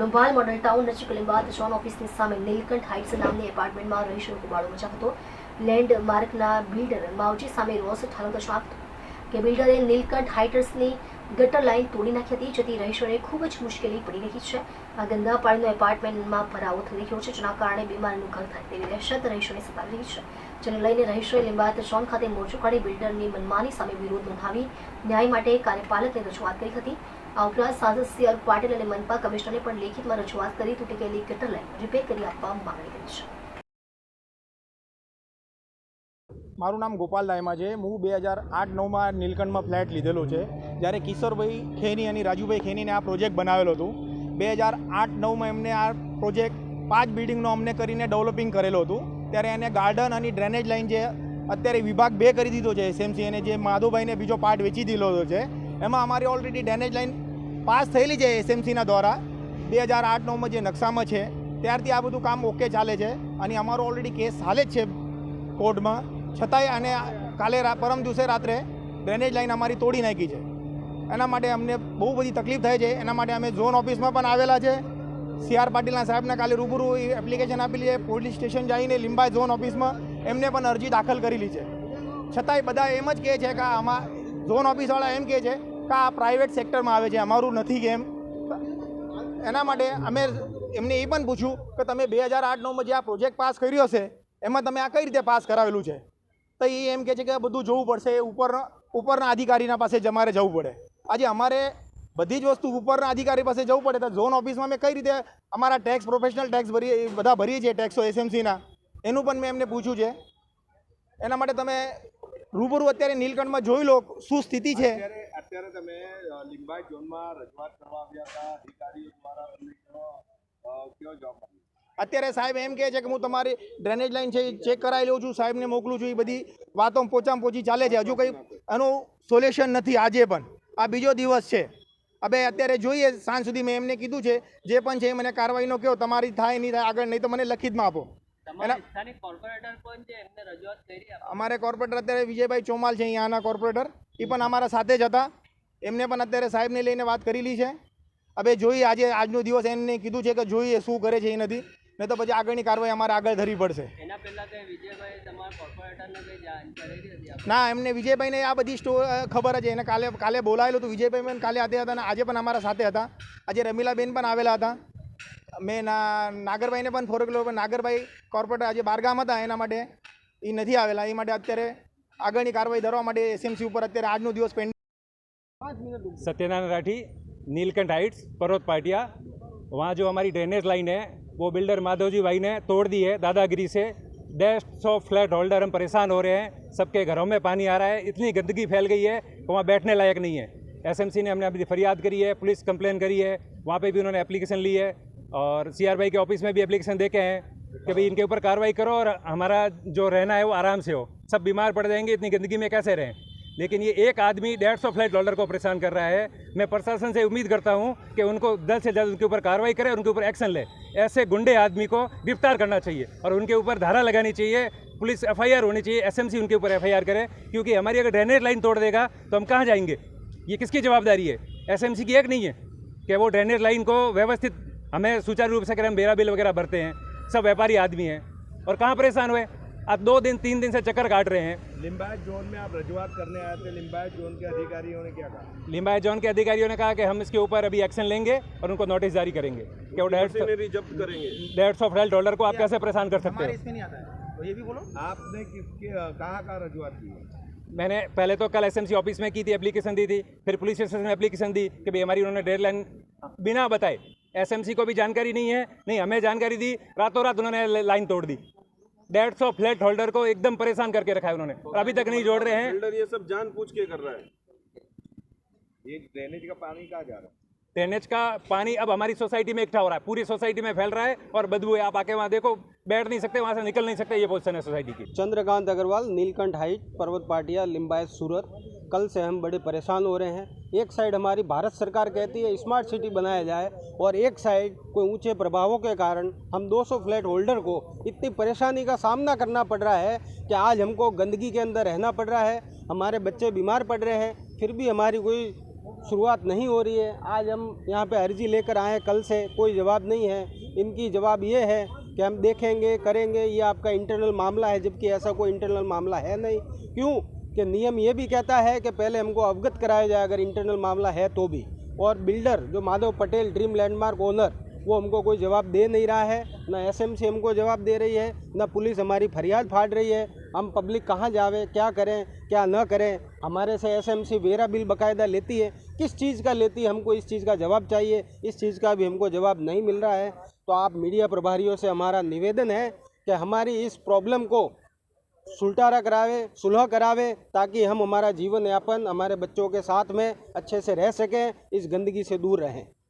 Dumbhal model town નજીક Limbayat zone ઓફિસની સામે નીલકંઠ હાઇટ્સ નામની એપાર્ટમેન્ટમાં રહીશોનો કુબાડો મચા હતો લેન્ડ માર્કના બિલ્ડર માવજી સામે રોષ ઠાલો દર્શાવ્યો કે બિલ્ડરે નીલકંઠ હાઇટર્સની ગટર લાઇન તોડી નાખી હતી જેથી રહીશોને ખૂબ જ મુશ્કેલી પડી રહી છે આ ગંદા પાણીનો એપાર્ટમેન્ટમાં ભરાવો થઈ રહ્યો છે જેના કારણે બીમારીનું ઘર થાય તેવી દહેશત રહીશોને સતાવી રહી છે જેને લઈને રહીશોએ લીંબાયત ઝોન ખાતે મોરચો કાઢી બિલ્ડરની મનમાની સામે વિરોધ નોંધાવી ન્યાય માટે કાર્યપાલકને રજૂઆત કરી હતી આ ઉપરાંત સીઆર સી પાટીલ અને મનપા કમિશનરને પણ લેખિતમાં રજૂઆત કરી તૂટી ગયેલી ગટર લાઇન રિપેર કરી આપવા માંગણી કરી છે મારું નામ ગોપાલ દાયમા છે હું બે હજાર આઠ નવમાં નીલકંઠમાં ફ્લેટ લીધેલો છે જ્યારે કિશોરભાઈ ખેની અને રાજુભાઈ ખેનીને આ પ્રોજેક્ટ બનાવેલો હતું બે હજાર આઠ નવમાં એમને આ પ્રોજેક્ટ પાંચ બિલ્ડિંગનો અમને કરીને ડેવલપિંગ કરેલો હતું ત્યારે એને ગાર્ડન અને ડ્રેનેજ લાઇન જે અત્યારે વિભાગ બે કરી દીધો છે એસએમસી એને જે માધુભાઈને બીજો પાર્ટ વેચી દીધો છે એમાં અમારી ઓલરેડી ડેનેજ લાઇન પાસ થયેલી છે એસએમસીના દ્વારા બે હજાર આઠ નવમાં જે નકશામાં છે ત્યારથી આ બધું કામ ઓકે ચાલે છે અને અમારો ઓલરેડી કેસ ચાલે જ છે કોર્ટમાં છતાંય અને કાલે પરમ દિવસે રાત્રે ડ્રેનેજ લાઈન અમારી તોડી નાખી છે એના માટે અમને બહુ બધી તકલીફ થાય છે એના માટે અમે ઝોન ઓફિસમાં પણ આવેલા છે સી આર પાટીલના સાહેબને કાલે રૂબરૂ એપ્લિકેશન આપેલી છે પોલીસ સ્ટેશન જઈને લીંબા ઝોન ઓફિસમાં એમને પણ અરજી દાખલ કરેલી છે છતાંય બધા એમ જ કહે છે કે આમાં ઝોન ઓફિસવાળા એમ કહે છે કે આ પ્રાઇવેટ સેક્ટરમાં આવે છે અમારું નથી કેમ એના માટે અમે એમને એ પણ પૂછ્યું કે તમે બે હજાર આઠ નવમાં જે આ પ્રોજેક્ટ પાસ કર્યો છે એમાં તમે આ કઈ રીતે પાસ કરાવેલું છે તો એ એમ કહે છે કે બધું જોવું પડશે એ ઉપર ઉપરના અધિકારીના પાસે અમારે જવું પડે આજે અમારે બધી જ વસ્તુ ઉપરના અધિકારી પાસે જવું પડે તો ઝોન ઓફિસમાં મેં કઈ રીતે અમારા ટેક્સ પ્રોફેશનલ ટેક્સ ભરીએ બધા ભરીએ છીએ ટેક્સો એસએમસીના એનું પણ મેં એમને પૂછ્યું છે એના માટે તમે રૂબરૂ અત્યારે નીલકંઠમાં જોઈ લો શું સ્થિતિ છે અત્યારે તમે લિંબાયત ઝોનમાં રજૂઆત કરવા આવ્યા હતા અધિકારીઓ દ્વારા કયો જવાબ અત્યારે સાહેબ એમ કહે છે કે હું તમારી ડ્રેનેજ લાઇન છે એ ચેક કરાવી લઉં છું સાહેબને મોકલું છું એ બધી વાતો પોચામાં પોચી ચાલે છે હજુ કંઈ એનું સોલ્યુશન નથી આજે પણ આ બીજો દિવસ છે હવે અત્યારે જોઈએ સાંજ સુધી મેં એમને કીધું છે જે પણ છે એ મને કાર્યવાહીનો કહો તમારી થાય નહીં થાય આગળ નહીં તો મને લખિતમાં આપો અમારે કોર્પોરેટર અત્યારે વિજયભાઈ ચોમાલ છે અહીંયાના કોર્પોરેટર એ પણ અમારા સાથે જ હતા એમને પણ અત્યારે સાહેબને લઈને વાત કરેલી છે હવે જોઈએ આજે આજનો દિવસ એમને કીધું છે કે જોઈએ શું કરે છે એ નથી નહીં તો પછી આગળની કાર્યવાહી અમારે આગળ ધરી પડશે ના એમને વિજયભાઈને આ બધી સ્ટો ખબર જ એને કાલે કાલે બોલાયેલું હતું વિજયભાઈ બેન કાલે આતે હતા અને આજે પણ અમારા સાથે હતા આજે રમીલાબેન પણ આવેલા હતા મે ના નગરભાઈને પણ ફોરગલો પર નગરભાઈ કોર્પોરેટર આજે બારગામાતા એના માટે ઈ નથી આવેલા એ માટે અત્યારે આગની કાર્યવાહી કરવા માટે એસએમસી ઉપર અત્યારે આજનો દિવસ પેન્ડિંગ સત્યનાન રાઠી નીલકંઢાઈટ્સ પરવત પાટિયા वहां जो हमारी ड्रेनेज लाइन है वो बिल्डर माधवजी भाई ने तोड़ दी है दादागिरी से डेस्ट ऑफ फ्लैट होल्डर्स परेशान हो रहे हैं सबके घरों में पानी आ रहा है इतनी गंदगी फैल गई है वहां बैठने लायक नहीं है एसएमसी ને અમે અબ ફરિયાદ કરી છે પોલીસ કમ્પ્લેન કરી છે वहां पे भी उन्होंने एप्लीकेशन ली है और सी के ऑफिस में भी एप्लीकेशन देखे हैं कि भाई इनके ऊपर कार्रवाई करो और हमारा जो रहना है वो आराम से हो सब बीमार पड़ जाएंगे इतनी गंदगी में कैसे रहें लेकिन ये एक आदमी डेढ़ सौ फ्लाइट डॉलर को परेशान कर रहा है मैं प्रशासन से उम्मीद करता हूँ कि उनको जल्द से जल्द उनके ऊपर कार्रवाई करें और उनके ऊपर एक्शन लें ऐसे गुंडे आदमी को गिरफ्तार करना चाहिए और उनके ऊपर धारा लगानी चाहिए पुलिस एफ होनी चाहिए एस उनके ऊपर एफ करे क्योंकि हमारी अगर ड्रेनेज लाइन तोड़ देगा तो हम कहाँ जाएंगे ये किसकी जवाबदारी है एस की एक नहीं है कि वो ड्रेनेज लाइन को व्यवस्थित हमें सुचारू रूप से करें हम बेरा बिल वगैरह भरते हैं सब व्यापारी आदमी हैं और कहाँ परेशान हुए आप दो दिन तीन दिन से चक्कर काट रहे हैं लिम्बायत जोन में आप रजुआत करने आए थे लिम्बायत जोन के अधिकारियों ने क्या कहा लिम्बायत जोन के अधिकारियों ने कहा कि हम इसके ऊपर अभी एक्शन लेंगे और उनको नोटिस जारी करेंगे केवल डेढ़ सौ फ्राइल डॉलर को आप कैसे परेशान कर सकते तो ये भी बोलो आपने किसके कहाँ कहाँ रजुआत की मैंने पहले तो कल एसएमसी ऑफिस में की थी एप्लीकेशन दी थी फिर पुलिस स्टेशन में एप्लीकेशन दी कि भाई हमारी उन्होंने डेडलाइन बिना बताए एसएमसी को भी जानकारी नहीं है नहीं हमें जानकारी दी रातों रात उन्होंने लाइन तोड़ दी डेढ़ सौ फ्लैट होल्डर को एकदम परेशान करके रखा है उन्होंने अभी तक नहीं जोड़ रहे हैं ये सब जान पूछ के कर रहा है ये ड्रेनेज का पानी कहाँ जा रहा है ड्रेनेज का पानी अब हमारी सोसाइटी में इकट्ठा हो रहा है पूरी सोसाइटी में फैल रहा है और बदबू है आप आके वहाँ देखो बैठ नहीं सकते वहाँ से निकल नहीं सकते ये पोजिशन है सोसाइटी की चंद्रकांत अग्रवाल नीलकंठ हाइट पर्वत पाटिया लिम्बायत सूरत कल से हम बड़े परेशान हो रहे हैं एक साइड हमारी भारत सरकार कहती है स्मार्ट सिटी बनाया जाए और एक साइड कोई ऊंचे प्रभावों के कारण हम 200 फ्लैट होल्डर को इतनी परेशानी का सामना करना पड़ रहा है कि आज हमको गंदगी के अंदर रहना पड़ रहा है हमारे बच्चे बीमार पड़ रहे हैं फिर भी हमारी कोई शुरुआत नहीं हो रही है आज हम यहाँ पे अर्जी लेकर आए कल से कोई जवाब नहीं है इनकी जवाब ये है कि हम देखेंगे करेंगे ये आपका इंटरनल मामला है जबकि ऐसा कोई इंटरनल मामला है नहीं क्यों कि नियम ये भी कहता है कि पहले हमको अवगत कराया जाए अगर इंटरनल मामला है तो भी और बिल्डर जो Madhav Patel dream landmark owner वो हमको कोई जवाब दे नहीं रहा है ना एसएमसी हमको जवाब दे रही है ना पुलिस हमारी फरियाद फाड़ रही है हम पब्लिक कहाँ जावे क्या करें क्या न करें हमारे से एस एम सी वेरा बिल बाकायदा लेती है किस चीज़ का लेती है हमको इस चीज़ का जवाब चाहिए इस चीज़ का भी हमको जवाब नहीं मिल रहा है तो आप मीडिया प्रभारियों से हमारा निवेदन है कि हमारी इस प्रॉब्लम को सुलटारा करावे सुलह करावे ताकि हम हमारा जीवन यापन हमारे बच्चों के साथ में अच्छे से रह सकें इस गंदगी से दूर रहें